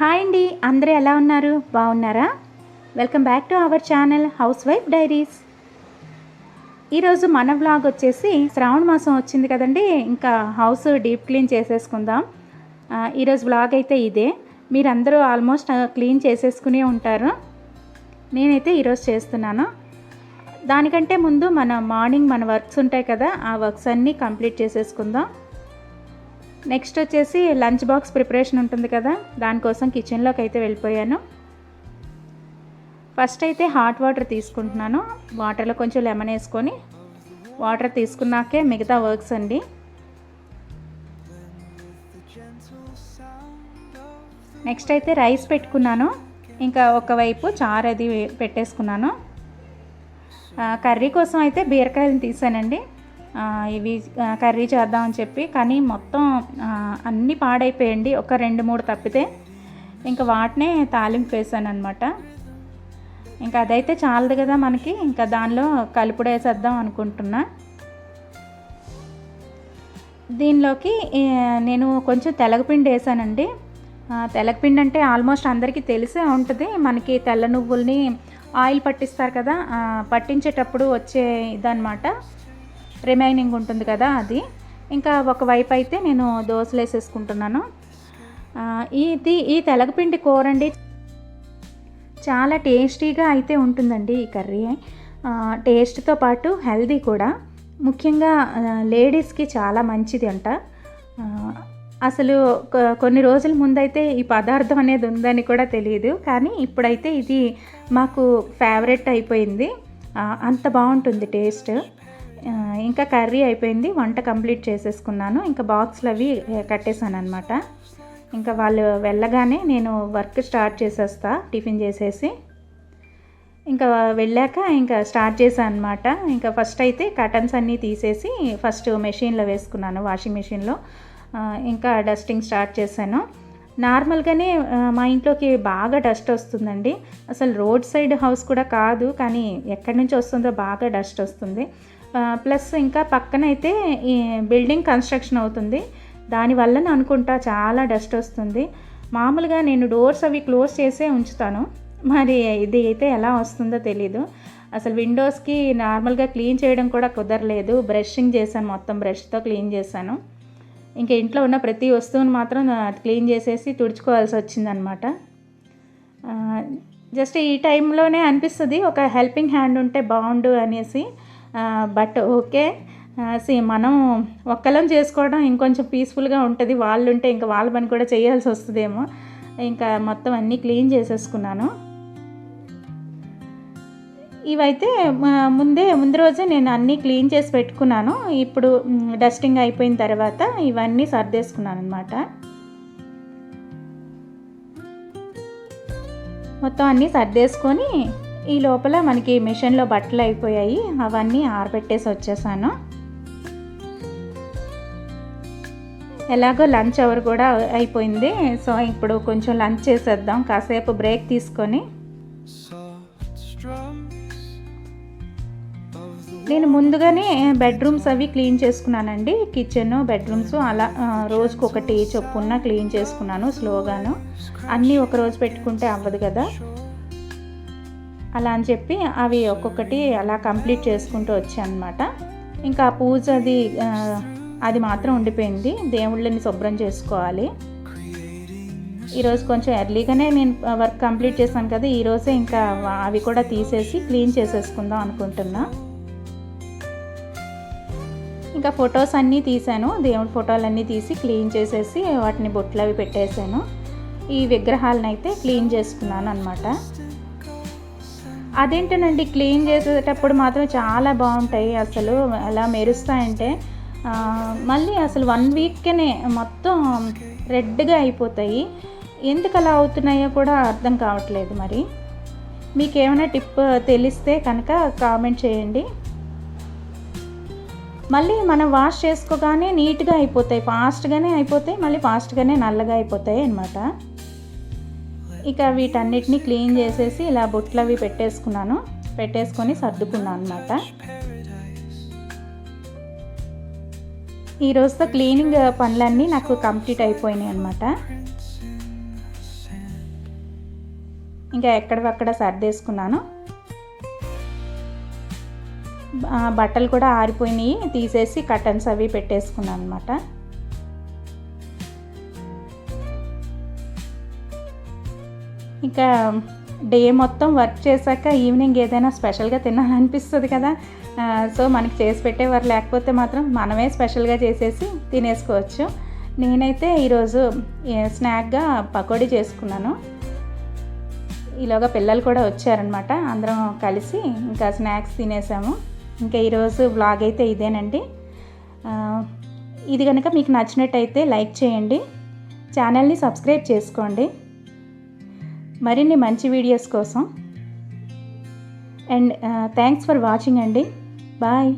Hi అండి. అందరూ ఎలా ఉన్నారు? బాగున్నారా? Welcome back to our channel house wife diaries ఈరోజు మన వ్లాగ్ వచ్చేసి శ్రావణ మాసం వచ్చింది కదండి. ఇంకా హౌస్ డీప్ క్లీన్ చేసేసుకుందాం. ఈరోజు వ్లాగ్ అయితే ఇదే. మీరందరూ ఆల్మోస్ట్ క్లీన్ చేసేసుకునే ఉంటారు. నేనైతే ఈరోజు చేస్తున్నాను. దానికంటే ముందు మన మార్నింగ్ మన వర్క్స్ ఉంటాయి కదా ఆ వర్క్స్ అన్నీ కంప్లీట్ చేసేసుకుందాం. నెక్స్ట్ వచ్చేసి లంచ్ బాక్స్ ప్రిపరేషన్ ఉంటుంది కదా దానికోసం కిచెన్లోకి అయితే వెళ్ళిపోయాను. ఫస్ట్ అయితే హాట్ వాటర్ తీసుకుంటున్నాను. వాటర్లో కొంచెం లెమన్ వేసుకొని వాటర్ తీసుకున్నాకే మిగతా వర్క్స్ అండి. నెక్స్ట్ అయితే రైస్ పెట్టుకున్నాను. ఇంకా ఒకవైపు చారు అది పెట్టేసుకున్నాను. కర్రీ కోసం అయితే బీరకాయలు తీసానండి. ఇవి కర్రీ చేద్దామని చెప్పి కానీ మొత్తం అన్నీ పాడైపోయండి. ఒక రెండు మూడు తప్పితే ఇంకా వాటినే తాలింపు వేసాను అనమాట ఇంకా అదైతే చాలదు కదా మనకి ఇంకా దానిలో కలుపుడు వేసేద్దాం అనుకుంటున్నా. దీనిలోకి నేను కొంచెం తెలగపిండి వేసానండి. తెలగపిండి అంటే ఆల్మోస్ట్ అందరికీ తెలిసే ఉంటుంది. మనకి తెల్ల నువ్వుల్ని ఆయిల్ పట్టిస్తారు కదా పట్టించేటప్పుడు వచ్చే ఇదనమాట రిమైనింగ్ ఉంటుంది కదా అది. ఇంకా ఒకవైపు అయితే నేను దోశలు వేసేసుకుంటున్నాను. ఇది ఈ తెలగపిండి కూర అండి. చాలా టేస్టీగా అయితే ఉంటుందండి ఈ కర్రీ. టేస్ట్తో పాటు హెల్దీ కూడా. ముఖ్యంగా లేడీస్కి చాలా మంచిది అంట. అసలు కొన్ని రోజుల ముందైతే ఈ పదార్థం అనేది ఉందని కూడా తెలియదు కానీ ఇప్పుడైతే ఇది మాకు ఫేవరెట్ అయిపోయింది. అంత బాగుంటుంది టేస్ట్. ఇంకా కర్రీ అయిపోయింది. వంట కంప్లీట్ చేసేసుకున్నాను. ఇంకా బాక్స్లు అవి కట్టేశాను అనమాట ఇంకా వాళ్ళు వెళ్ళగానే నేను వర్క్ స్టార్ట్ చేసేస్తా టిఫిన్ చేసేసి. ఇంకా వెళ్ళాక ఇంకా స్టార్ట్ చేశాను అనమాట ఇంకా ఫస్ట్ అయితే కటన్స్ అన్నీ తీసేసి ఫస్ట్ మెషిన్లో వేసుకున్నాను వాషింగ్ మెషిన్లో. ఇంకా డస్టింగ్ స్టార్ట్ చేశాను. నార్మల్గానే మా ఇంట్లోకి బాగా డస్ట్ వస్తుందండి. అసలు రోడ్ సైడ్ హౌస్ కూడా కాదు కానీ ఎక్కడి నుంచి వస్తుందో బాగా డస్ట్ వస్తుంది. ప్లస్ ఇంకా పక్కన అయితే ఈ బిల్డింగ్ కన్స్ట్రక్షన్ అవుతుంది. దానివల్లనే అనుకుంటా చాలా డస్ట్ వస్తుంది. మామూలుగా నేను డోర్స్ అవి క్లోజ్ చేసే ఉంచుతాను. మరి ఇది అయితే ఎలా వస్తుందో తెలీదు. అసలు విండోస్కి నార్మల్గా క్లీన్ చేయడం కూడా కుదరలేదు. బ్రషింగ్ చేశాను మొత్తం బ్రష్తో క్లీన్ చేశాను. ఇంకా ఇంట్లో ఉన్న ప్రతి వస్తువును మాత్రం క్లీన్ చేసేసి తుడుచుకోవాల్సి వచ్చిందనమాట. జస్ట్ ఈ టైంలోనే అనిపిస్తుంది ఒక హెల్పింగ్ హ్యాండ్ ఉంటే బాగుండు అనేసి. But okay. సి మనం ఒక్కలం చేసుకోవడం ఇంకొంచెం పీస్ఫుల్గా ఉంటుంది. వాళ్ళు ఉంటే ఇంకా వాళ్ళ పని కూడా చేయాల్సి వస్తుందేమో. ఇంకా మొత్తం అన్నీ క్లీన్ చేసేసుకున్నాను. ఇవైతే ముందే ముందు రోజే నేను అన్నీ క్లీన్ చేసి పెట్టుకున్నాను. ఇప్పుడు డస్టింగ్ అయిపోయిన తర్వాత ఇవన్నీ సర్దేసుకున్నాను అనమాట మొత్తం అన్నీ సర్దేసుకొని ఈ లోపల మనకి మిషన్లో బట్టలు అయిపోయాయి. అవన్నీ ఆరబెట్టేసి వచ్చేసాను. ఎలాగో లంచ్ అవర్ కూడా అయిపోయింది. సో ఇప్పుడు కొంచెం లంచ్ చేసేద్దాం. కాసేపు బ్రేక్ తీసుకొని. నేను ముందుగానే బెడ్రూమ్స్ అవి క్లీన్ చేసుకున్నానండి. కిచెన్ బెడ్రూమ్స్ అలా రోజుకు ఒకటి చొప్పున క్లీన్ చేసుకున్నాను స్లోగాను. అన్నీ ఒక రోజు పెట్టుకుంటే అవ్వదు కదా. అలా అని చెప్పి అవి ఒక్కొక్కటి అలా కంప్లీట్ చేసుకుంటూ వచ్చానమాట. అనమాట ఇంకా పూజ అది అది మాత్రం ఉండిపోయింది. దేవుళ్ళని శుభ్రం చేసుకోవాలి. ఈరోజు కొంచెం ఎర్లీగానే నేను వర్క్ కంప్లీట్ చేశాను కదా ఈరోజే ఇంకా అవి కూడా తీసేసి క్లీన్ చేసేసుకుందాం అనుకుంటున్నా. ఇంకా ఫొటోస్ అన్నీ తీసాను దేవుడి ఫోటోలన్నీ తీసి క్లీన్ చేసేసి వాటిని బొట్లు అవి పెట్టేశాను. ఈ విగ్రహాలను అయితే క్లీన్ చేసుకున్నాను అనమాట అదేంటనండి క్లీన్ చేసేటప్పుడు మాత్రం చాలా బాగుంటాయి. అసలు అలా మెరుస్తాయంటే మళ్ళీ అసలు వన్ వీక్నే మొత్తం రెడ్గా అయిపోతాయి. ఎందుకు అలా అవుతున్నాయో కూడా అర్థం కావట్లేదు మరి. మీకు ఏమైనా టిప్ తెలిస్తే కనుక కామెంట్ చేయండి. మళ్ళీ మనం వాష్ చేసుకోగానే నీట్గా అయిపోతాయి. ఫాస్ట్గానే అయిపోతాయి మళ్ళీ ఫాస్ట్గానే నల్లగా అయిపోతాయి అన్నమాట. ఇక వీటన్నిటిని క్లీన్ చేసేసి ఇలా బొట్లు అవి పెట్టేసుకున్నాను. పెట్టేసుకొని సర్దుకున్నాను అనమాట ఈ రోజుతో క్లీనింగ్ పనులన్నీ నాకు కంప్లీట్ అయిపోయినాయి అనమాట ఇంకా ఎక్కడవక్కడ సర్దేసుకున్నాను. బట్టలు కూడా ఆరిపోయినాయి. తీసేసి కటన్స్ అవి పెట్టేసుకున్నాను అనమాట ఇంకా డే మొత్తం వర్క్ చేశాక ఈవినింగ్ ఏదైనా స్పెషల్గా తినాలనిపిస్తుంది కదా. సో మనకి చేసి పెట్టేవారు లేకపోతే మాత్రం మనమే స్పెషల్గా చేసేసి తినేసుకోవచ్చు. నేనైతే ఈరోజు స్నాక్గా పకోడీ చేసుకున్నాను. ఈలోగా పిల్లలు కూడా వచ్చారనమాట. అందరం కలిసి ఇంకా స్నాక్స్ తినేసాము. ఇంకా ఈరోజు బ్లాగ్ అయితే ఇదేనండి. ఇది కనుక మీకు నచ్చినట్టయితే లైక్ చేయండి. ఛానల్ని సబ్స్క్రైబ్ చేసుకోండి. మరిన్ని మంచి వీడియోస్ కోసం. అండ్ థ్యాంక్స్ ఫర్ వాచింగ్ అండి. బాయ్